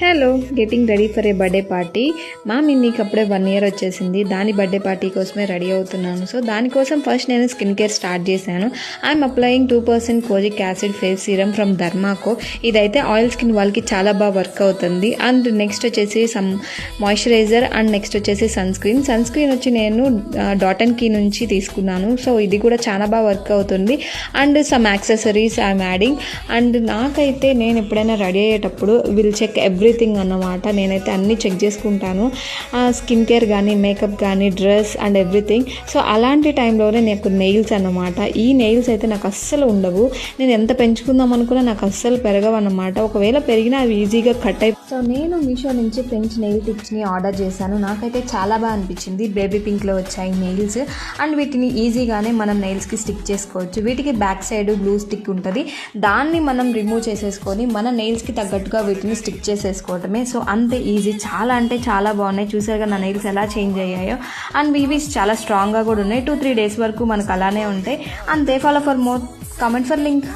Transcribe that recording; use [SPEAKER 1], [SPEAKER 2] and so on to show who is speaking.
[SPEAKER 1] Hello getting ready for a birthday party మా మిన్నీకి అప్పుడే వన్ ఇయర్ వచ్చేసింది. దాని బర్త్డే పార్టీ కోసమే రెడీ అవుతున్నాను. సో దానికోసం ఫస్ట్ నేను స్కిన్ కేర్ స్టార్ట్ చేశాను. I'm applying two percent kojic acid face serum from Dermaco ఇదైతే ఆయిల్ స్కిన్ వాళ్ళకి చాలా బాగా వర్క్ అవుతుంది. అండ్ నెక్స్ట్ వచ్చేసి సమ్ మాయిశ్చరైజర్ అండ్ నెక్స్ట్ వచ్చేసి సన్ స్క్రీన్ సన్ స్క్రీన్ వచ్చి నేను డాటన్ కీ నుంచి తీసుకున్నాను. సో ఇది కూడా చాలా బాగా వర్క్ అవుతుంది. And some accessories I'm adding and నాకైతే నేను ఎప్పుడైనా రెడీ అయ్యేటప్పుడు విల్ చెక్ ఎవ్రీ ఎవ్రీథింగ్ అన్నమాట. నేనైతే అన్నీ చెక్ చేసుకుంటాను. స్కిన్ కేర్ కానీ మేకప్ కానీ డ్రెస్ అండ్ ఎవ్రీథింగ్. సో అలాంటి టైంలోనే నాకు నెయిల్స్ అన్నమాట. ఈ నెయిల్స్ అయితే నాకు అస్సలు ఉండవు. నేను ఎంత పెంచుకుందాం అనుకున్నా నాకు అస్సలు పెరగవు అన్నమాట ఒకవేళ పెరిగినా అవి ఈజీగా కట్ అయి సో నేను మీషో నుంచి ఫ్రెంచ్ నెయిల్ టిప్స్ని ఆర్డర్ చేశాను. నాకైతే చాలా బాగా అనిపించింది. బేబీ పింక్లో వచ్చాయి నెయిల్స్. అండ్ వీటిని ఈజీగానే మనం నెయిల్స్కి స్టిక్ చేసుకోవచ్చు. వీటికి బ్యాక్ సైడ్ గ్లూ స్టిక్ ఉంటుంది. దాన్ని మనం రిమూవ్ చేసేసుకొని మన నెయిల్స్కి తగ్గట్టుగా వీటిని స్టిక్ చేసుకోవటమే. సో అంతే ఈజీ చాలా అంటే చాలా బాగున్నాయి. చూసారుగా నా నెయిల్స్ ఎలా చేంజ్ అయ్యాయో. అండ్ వీవీస్ చాలా స్ట్రాంగ్గా కూడా ఉన్నాయి. టూ త్రీ డేస్ వరకు మనకు అలానే ఉంటాయి. అంతే follow for more comment for link